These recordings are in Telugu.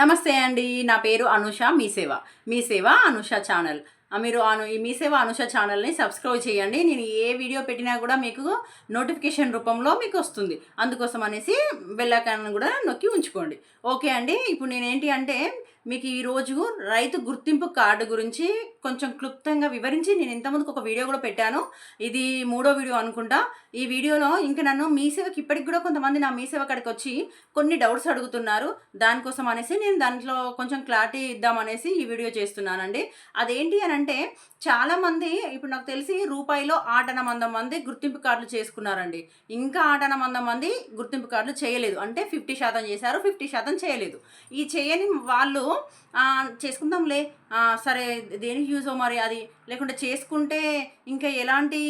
నమస్తే అండి నా పేరు అనుష మీ సేవ. మీ సేవ అనుష ఛానల్. మీరు అను ఈ మీ సేవ అనుష ఛానల్ని సబ్స్క్రైబ్ చేయండి. నేను ఏ వీడియో పెట్టినా కూడా మీకు నోటిఫికేషన్ రూపంలో మీకు వస్తుంది. అందుకోసం అనేసి బెల్లైకాన్ కూడా నొక్కి ఉంచుకోండి. ఓకే అండి ఇప్పుడు నేను ఏంటి అంటే మీకు ఈరోజు రైతు గుర్తింపు కార్డు గురించి కొంచెం క్లుప్తంగా వివరించి నేను ఇంతకుముందుకు ఒక వీడియో కూడా పెట్టాను. ఇది మూడో వీడియో అనుకుంటా. ఈ వీడియోలో ఇంకా నన్ను మీ సేవకి ఇప్పటికి కూడా కొంతమంది నా మీ సేవ కాడికి వచ్చి కొన్ని డౌట్స్ అడుగుతున్నారు. దానికోసం అనేసి నేను దాంట్లో కొంచెం క్లారిటీ ఇద్దామనేసి ఈ వీడియో చేస్తున్నానండి. అదేంటి అని అంటే చాలామంది ఇప్పుడు నాకు తెలిసి రూపాయిలో ఆటన మందం మంది గుర్తింపు కార్డులు చేసుకున్నారండి. ఇంకా ఆటన మందం మంది గుర్తింపు కార్డులు చేయలేదు. అంటే ఫిఫ్టీ శాతం చేశారు ఫిఫ్టీ శాతం చేయలేదు. ఈ చేయని వాళ్ళు చేసుకుందాంలే. సరే దేనికి యూజో మరి అది? లేకుంటే చేసుకుంటే ఇంకా ఎలాంటి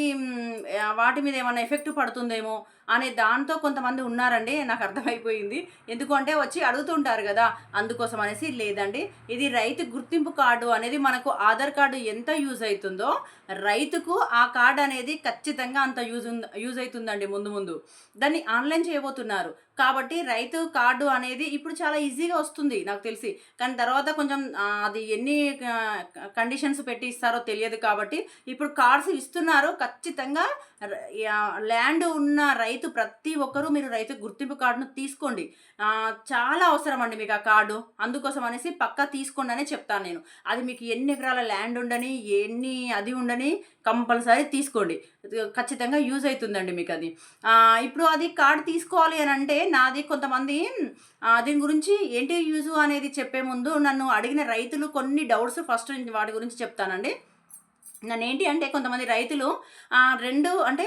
వాటి మీద ఏమైనా ఎఫెక్ట్ పడుతుందేమో అనే దాంతో కొంతమంది ఉన్నారండి. నాకు అర్థమైపోయింది. ఎందుకంటే వచ్చి అడుగుతుంటారు కదా అందుకోసం అనేసి లేదండి. ఇది రైతు గుర్తింపు కార్డు అనేది మనకు ఆధార్ కార్డు ఎంత యూజ్ అవుతుందో రైతుకు ఆ కార్డు అనేది ఖచ్చితంగా అంత యూజ్ యూజ్ అవుతుందండి ముందు ముందు. దాన్ని ఆన్లైన్ చేయబోతున్నారు. కాబట్టి రైతు కార్డు అనేది ఇప్పుడు చాలా ఈజీగా వస్తుంది నాకు తెలిసి. కానీ తర్వాత కొంచెం అది ఎన్ని కండిషన్స్ పెట్టి ఇస్తారో తెలియదు కాబట్టి ఇప్పుడు కార్డ్స్ ఇస్తున్నారు. ఖచ్చితంగా ల్యాండ్ ఉన్న రైతు ప్రతి ఒక్కరూ మీరు రైతు గుర్తింపు కార్డును తీసుకోండి. చాలా అవసరం అండి మీకు ఆ కార్డు. అందుకోసం అనేసి పక్కా తీసుకోండి అనే చెప్తాను నేను. అది మీకు ఎన్ని ఎకరాల ల్యాండ్ ఉండని ఎన్ని అది ఉండని కంపల్సరీ తీసుకోండి. ఖచ్చితంగా యూజ్ అవుతుందండి మీకు అది ఇప్పుడు అది కార్డు తీసుకోవాలి అని అంటే నాది కొంతమంది ఆ, దీని గురించి ఏంటి యూజు అనేది చెప్పే ముందు నన్ను అడిగిన రైతులు కొన్ని డౌట్స్ ఫస్ట్ వాటి గురించి చెప్తానండి. నన్ను ఏంటి అంటే కొంతమంది రైతులు రెండు అంటే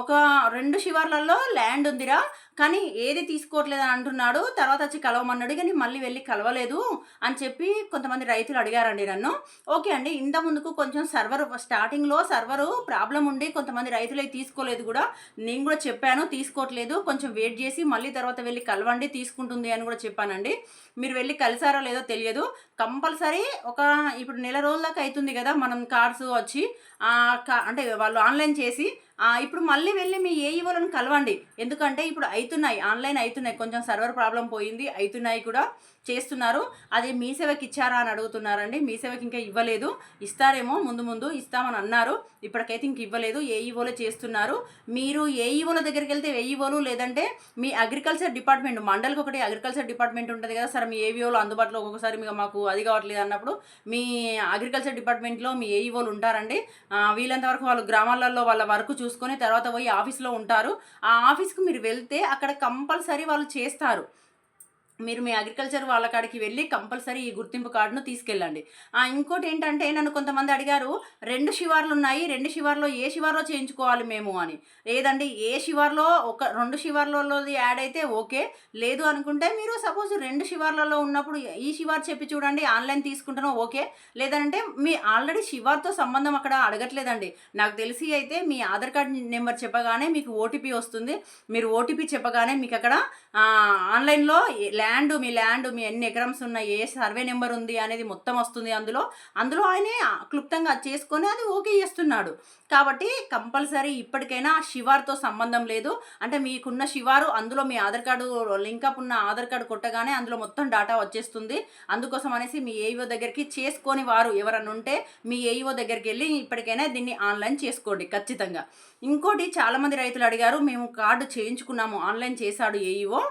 ఒక రెండు శివార్లలో ల్యాండ్ ఉందిరా కానీ ఏది తీసుకోవట్లేదు అని అంటున్నాడు తర్వాత వచ్చి కలవమన్నాడు కానీ మళ్ళీ వెళ్ళి కలవలేదు అని చెప్పి కొంతమంది రైతులు అడిగారండి నన్ను. ఓకే అండి ఇంత ముందుకు కొంచెం సర్వర్ స్టార్టింగ్లో సర్వరు ప్రాబ్లం ఉండి కొంతమంది రైతులు తీసుకోలేదు కూడా నేను కూడా చెప్పాను తీసుకోవట్లేదు కొంచెం వెయిట్ చేసి మళ్ళీ తర్వాత వెళ్ళి కలవండి తీసుకుంటుంది అని కూడా చెప్పానండి. మీరు వెళ్ళి కలిసారో లేదో తెలియదు కంపల్సరీ ఒక ఇప్పుడు నెల రోజుల దాకా అవుతుంది కదా మనం కార్డ్స్ వచ్చి వచ్చి అంటే వాళ్ళు ఆన్లైన్ చేసి ఇప్పుడు మళ్ళీ వెళ్ళి మీ ఏఈఓలను కలవండి. ఎందుకంటే ఇప్పుడు అవుతున్నాయి ఆన్లైన్ అవుతున్నాయి కొంచెం సర్వర్ ప్రాబ్లం పోయింది అవుతున్నాయి కూడా చేస్తున్నారు. అది మీ సేవకి ఇచ్చారా అని అడుగుతున్నారండి. మీ సేవకి ఇంకా ఇవ్వలేదు. ఇస్తారేమో ముందు ముందు ఇస్తామని అన్నారు. ఇప్పటికైతే ఇంక ఇవ్వలేదు. ఏఈఓలు చేస్తున్నారు. మీరు ఏఈఓల దగ్గరికి వెళ్తే ఏఈఓలు లేదంటే మీ అగ్రికల్చర్ డిపార్ట్మెంట్ మండలికి ఒకటి అగ్రికల్చర్ డిపార్ట్మెంట్ ఉంటుంది కదా సార్. మీ ఏఈఓలు అందుబాటులో ఒక్కొక్కసారి మీకు మాకు అది కావట్లేదు అన్నప్పుడు మీ అగ్రికల్చర్ డిపార్ట్మెంట్లో మీ ఏఈఓలు ఉంటారండి. వీలంతవరకు వరకు వాళ్ళు గ్రామాలలో వాళ్ళ వర్క్ చూసుకొని తర్వాత పోయి ఆఫీస్లో ఉంటారు. ఆ ఆఫీస్కి మీరు వెళ్తే అక్కడ కంపల్సరీ వాళ్ళు చేస్తారు. మీరు మీ అగ్రికల్చర్ వాళ్ళ కాడికి వెళ్ళి కంపల్సరీ ఈ గుర్తింపు కార్డును తీసుకెళ్ళండి. ఇంకోటి ఏంటంటే నన్ను కొంతమంది అడిగారు రెండు శివార్లు ఉన్నాయి రెండు శివార్లో ఏ శివార్లో చేయించుకోవాలి మేము అని. లేదండి ఏ శివార్లో ఒక రెండు శివార్లలోది యాడ్ అయితే ఓకే. లేదు అనుకుంటే మీరు సపోజ్ రెండు శివార్లలో ఉన్నప్పుడు ఈ శివార్ చెప్పి చూడండి ఆన్లైన్ తీసుకుంటానో ఓకే. లేదంటే మీ ఆల్రెడీ శివార్తో సంబంధం అక్కడ అడగట్లేదండి. నాకు తెలిసి అయితే మీ ఆధార్ కార్డ్ నెంబర్ చెప్పగానే మీకు ఓటీపీ వస్తుంది. మీరు ఓటీపీ చెప్పగానే మీకు అక్కడ ఆన్లైన్లో ల్యాండ్ ల్యాండ్ మీ ల్యాండ్ మీ ఎన్ని ఎకరమ్స్ ఉన్నాయి ఏ సర్వే నెంబర్ ఉంది అనేది మొత్తం వస్తుంది అందులో. అందులో ఆయనే క్లుప్తంగా చేసుకొని అది ఓకే చేస్తున్నాడు. కాబట్టి కంపల్సరీ ఇప్పటికైనా శివార్తో సంబంధం లేదు. అంటే మీకున్న శివారు అందులో మీ ఆధార్ కార్డు లింకప్ ఉన్న ఆధార్ కార్డు కొట్టగానే అందులో మొత్తం డేటా వచ్చేస్తుంది. అందుకోసం అనేసి మీ ఏఈఓ దగ్గరికి చేసుకొని వారు ఎవరన్నా ఉంటే మీ ఏఈఓ దగ్గరికి వెళ్ళి ఇప్పటికైనా దీన్ని ఆన్లైన్ చేసుకోండి ఖచ్చితంగా. ఇంకోటి చాలామంది రైతులు అడిగారు మేము కార్డు చేయించుకున్నాము ఆన్లైన్ చేశాడు ఏఈఓ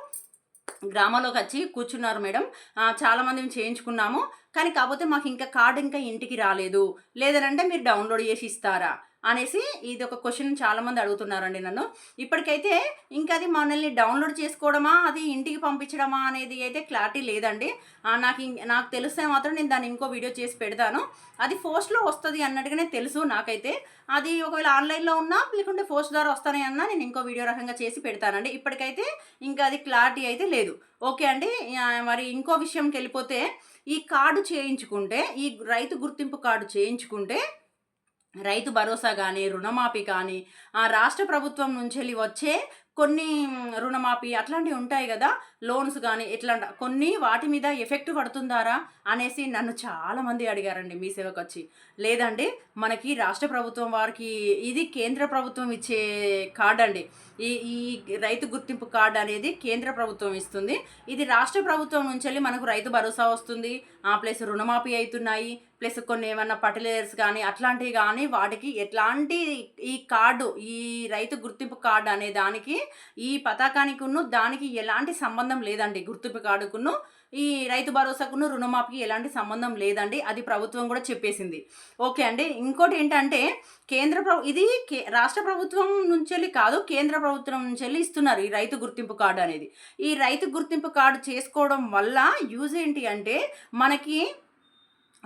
గ్రామంలోకి వచ్చి కూర్చున్నారు మేడం. చాలామంది మేము చేయించుకున్నాము. కానీ కాకపోతే మాకు ఇంకా కార్డు ఇంకా ఇంటికి రాలేదు. లేదనంటే మీరు డౌన్లోడ్ చేసి ఇస్తారా? అనేసి ఇది ఒక క్వశ్చన్ చాలామంది అడుగుతున్నారండి నన్ను. ఇప్పటికైతే ఇంకా అది మనల్ని డౌన్లోడ్ చేసుకోవడమా అది ఇంటికి పంపించడమా అనేది అయితే క్లారిటీ లేదండి. నాకు నాకు తెలిస్తే మాత్రం నేను దాన్ని ఇంకో వీడియో చేసి పెడతాను. అది పోస్ట్లో వస్తుంది అన్నట్టుగానే తెలుసు నాకైతే. అది ఒకవేళ ఆన్లైన్లో ఉన్నా లేకుంటే పోస్ట్ ద్వారా వస్తానే అన్నా నేను ఇంకో వీడియో రకంగా చేసి పెడతానండి. ఇప్పటికైతే ఇంకా అది క్లారిటీ అయితే లేదు. ఓకే అండి మరి ఇంకో విషయంకి వెళ్ళిపోతే ఈ కార్డు చేయించుకుంటే ఈ రైతు గుర్తింపు కార్డు చేయించుకుంటే రైతు భరోసా కానీ రుణమాఫీ కానీ ఆ రాష్ట్ర ప్రభుత్వం నుంచి వెళ్ళి వచ్చే కొన్ని రుణమాఫీ అట్లాంటివి ఉంటాయి కదా లోన్స్ కానీ ఇట్లా కొన్ని వాటి మీద ఎఫెక్ట్ పడుతుందారా? అనేసి నన్ను చాలామంది అడిగారండి మీ సేవకు వచ్చి లేదండి మనకి రాష్ట్ర ప్రభుత్వం వారికి ఇది కేంద్ర ప్రభుత్వం ఇచ్చే కార్డ్ అండి ఈ ఈ రైతు గుర్తింపు కార్డు అనేది కేంద్ర ప్రభుత్వం ఇస్తుంది. ఇది రాష్ట్ర ప్రభుత్వం నుంచి వెళ్ళి మనకు రైతు భరోసా వస్తుంది. ఆ ప్లస్ రుణమాఫీ అవుతున్నాయి ప్లస్ కొన్ని ఏమన్నా పర్టిలర్స్ కానీ అట్లాంటివి కానీ వాటికి ఎట్లాంటి ఈ కార్డు ఈ రైతు గుర్తింపు కార్డు అనే దానికి ఈ పథకానికి దానికి ఎలాంటి సంబంధం లేదండి. గుర్తింపు కార్డుకును ఈ రైతు భరోసాకును రుణమాఫీకి ఎలాంటి సంబంధం లేదండి. అది ప్రభుత్వం కూడా చెప్పేసింది. ఓకే అండి. ఇంకోటి ఏంటంటే కేంద్ర ప్రభు ఇది కే రాష్ట్ర ప్రభుత్వం నుంచి వెళ్ళి కాదు కేంద్ర ప్రభుత్వం నుంచి వెళ్ళి ఇస్తున్నారు ఈ రైతు గుర్తింపు కార్డు అనేది. ఈ రైతు గుర్తింపు కార్డు చేసుకోవడం వల్ల యూజ్ ఏంటి అంటే మనకి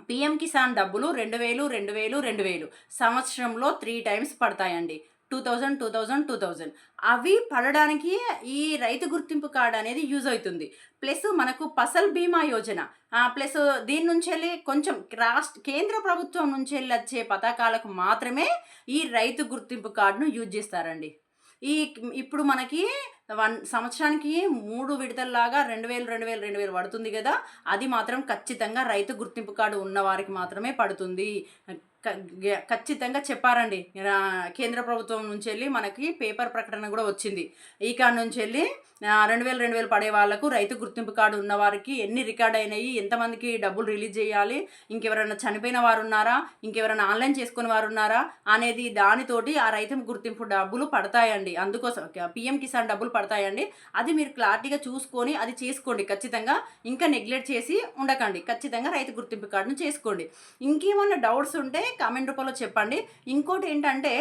పిఎం కిసాన్ డబ్బులు రెండు వేలు రెండు వేలు రెండు వేలు. సంవత్సరంలో త్రీ టైమ్స్ పడతాయండి. Two thousand two thousand two thousand అవి పడడానికి ఈ రైతు గుర్తింపు కార్డు అనేది యూజ్ అవుతుంది. ప్లస్ మనకు ఫసల్ బీమా యోజన. ప్లస్ దీని నుంచి వెళ్ళి కొంచెం రాష్ట్ర కేంద్ర ప్రభుత్వం నుంచి వెళ్ళి వచ్చే పథకాలకు మాత్రమే ఈ రైతు గుర్తింపు కార్డును యూజ్ చేస్తారండి. ఈ ఇప్పుడు మనకి వన్ సంవత్సరానికి మూడు విడతల్లాగా రెండు వేలు రెండు వేలు రెండు వేలు పడుతుంది కదా. అది మాత్రం ఖచ్చితంగా రైతు గుర్తింపు కార్డు ఉన్న వారికి మాత్రమే పడుతుంది. ఖచ్చితంగా చెప్పారండి. కేంద్ర ప్రభుత్వం నుంచి వెళ్ళి మనకి పేపర్ ప్రకటన కూడా వచ్చింది. ఈ కార్డు నుంచి వెళ్ళి రెండు వేలు రెండు వేలు పడే వాళ్ళకు రైతు గుర్తింపు కార్డు ఉన్న వారికి ఎన్ని రికార్డ్ అయినాయి ఎంతమందికి డబ్బులు రిలీజ్ చేయాలి ఇంకెవరైనా చనిపోయిన వారు ఉన్నారా ఇంకెవరైనా ఆన్లైన్ చేసుకున్న వారు ఉన్నారా అనేది దానితోటి ఆ రైతు గుర్తింపు డబ్బులు పడతాయండి. అందుకోసం పిఎం కిసాన్ డబ్బులు పడతాయండి. అది మీరు క్లారిటీగా చూసుకొని అది చేసుకోండి ఖచ్చితంగా. ఇంకా నెగ్లెక్ట్ చేసి ఉండకండి. ఖచ్చితంగా రైతు గుర్తింపు కార్డును చేసుకోండి. ఇంకేమన్నా డౌట్స్ ఉంటే కామెంట్ రూపంలో చెప్పండి. ఇంకోటి ఏంటంటే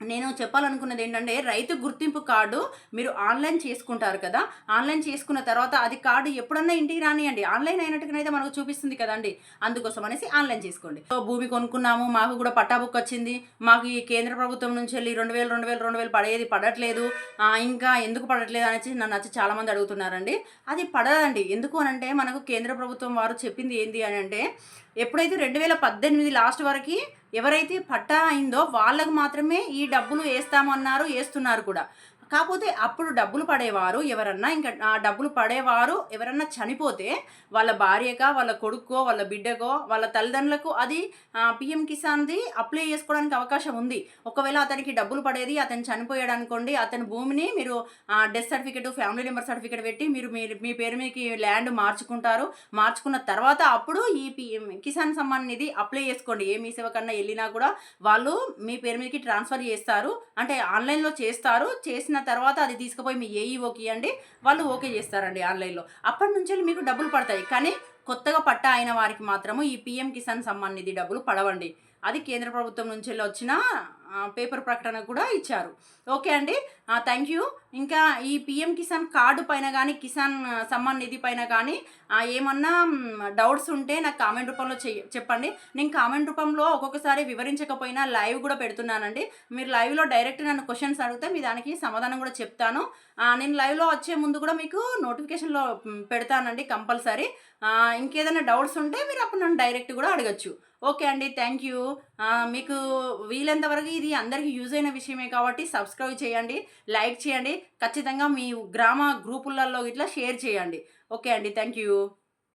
నేను చెప్పాలనుకున్నది ఏంటంటే రైతు గుర్తింపు కార్డు మీరు ఆన్లైన్ చేసుకుంటారు కదా. ఆన్లైన్ చేసుకున్న తర్వాత అది కార్డు ఎప్పుడన్నా ఇంటికి రానియండి. ఆన్లైన్ అయినట్టుగానైతే మనకు చూపిస్తుంది కదండి. అందుకోసం అనేసి ఆన్లైన్ చేసుకోండి. సో భూమి కొనుక్కున్నాము మాకు కూడా పట్టా బుక్ వచ్చింది. మాకు ఈ కేంద్ర ప్రభుత్వం నుంచి వెళ్ళి రెండు వేలు రెండు వేలు రెండు వేలు పడేది పడట్లేదు. ఇంకా ఎందుకు పడట్లేదు అనేసి నన్ను వచ్చి చాలామంది అడుగుతున్నారండి. అది పడదండి. ఎందుకు అని అంటే మనకు కేంద్ర ప్రభుత్వం వారు చెప్పింది ఏంటి అని అంటే ఎప్పుడైతే రెండు వేల పద్దెనిమిది లాస్ట్ వరకు ఎవరైతే పట్టా అయిందో వాళ్ళకు మాత్రమే ఈ డబ్బులు వేస్తామన్నారు వేస్తున్నారు కూడా. కాకపోతే అప్పుడు డబ్బులు పడేవారు ఎవరన్నా. ఇంకా ఆ డబ్బులు పడేవారు ఎవరన్నా చనిపోతే వాళ్ళ భార్యకో వాళ్ళ కొడుకో వాళ్ళ బిడ్డకో వాళ్ళ తల్లిదండ్రులకు అది పిఎం కిసాన్ది అప్లై చేసుకోవడానికి అవకాశం ఉంది. ఒకవేళ అతనికి డబ్బులు పడేది అతను చనిపోయాడు అనుకోండి అతని భూమిని మీరు death certificate family member certificate పెట్టి మీరు మీరు మీ పేరు మీదకి ల్యాండ్ మార్చుకుంటారు. మార్చుకున్న తర్వాత అప్పుడు ఈ పిఎం కిసాన్ సమ్మాన్ నిధి అప్లై చేసుకోండి. ఏ మీ సేవ కన్నా వెళ్ళినా కూడా వాళ్ళు మీ పేరు మీదకి ట్రాన్స్ఫర్ చేస్తారు. అంటే ఆన్లైన్లో చేస్తారు. చేసిన తర్వాత అది తీసుకుపోయి మీ ఏఈఓకి ఇవ్వండి. వాళ్ళు ఓకే చేస్తారండి ఆన్లైన్లో. అప్పటి నుంచి మీకు డబ్బులు పడతాయి. కానీ కొత్తగా పట్టా అయిన వారికి మాత్రము ఈ పిఎం కిసాన్ సమ్మాన్ నిధి డబ్బులు పడవండి. అది కేంద్ర ప్రభుత్వం నుంచి వచ్చిన పేపర్ ప్రకటన కూడా ఇచ్చారు. ఓకే అండి. Thank you. ఇంకా ఈ పిఎం కిసాన్ కార్డు పైన కానీ కిసాన్ సమ్మాన్ నిధి పైన కానీ ఏమన్నా డౌట్స్ ఉంటే నాకు కామెంట్ రూపంలో చెయ్య చెప్పండి. నేను కామెంట్ రూపంలో ఒక్కొక్కసారి వివరించకపోయినా లైవ్ కూడా పెడుతున్నానండి. మీరు లైవ్లో డైరెక్ట్ నన్ను క్వశ్చన్స్ అడిగితే మీ దానికి సమాధానం కూడా చెప్తాను. నేను లైవ్లో వచ్చే ముందు కూడా మీకు నోటిఫికేషన్లో పెడతానండి కంపల్సరీ. ఇంకేదైనా డౌట్స్ ఉంటే మీరు అప్పుడు నన్ను డైరెక్ట్ కూడా అడగచ్చు. ఓకే అండి. Thank you. మీకు వీలంతవరకు ఇది అందరికీ యూజ్ అయిన విషయమే కాబట్టి సబ్స్క్రైబ్ చేయండి లైక్ చేయండి ఖచ్చితంగా మీ గ్రామ గ్రూపులలో ఇట్లా షేర్ చేయండి. ఓకే అండి థ్యాంక్ యూ.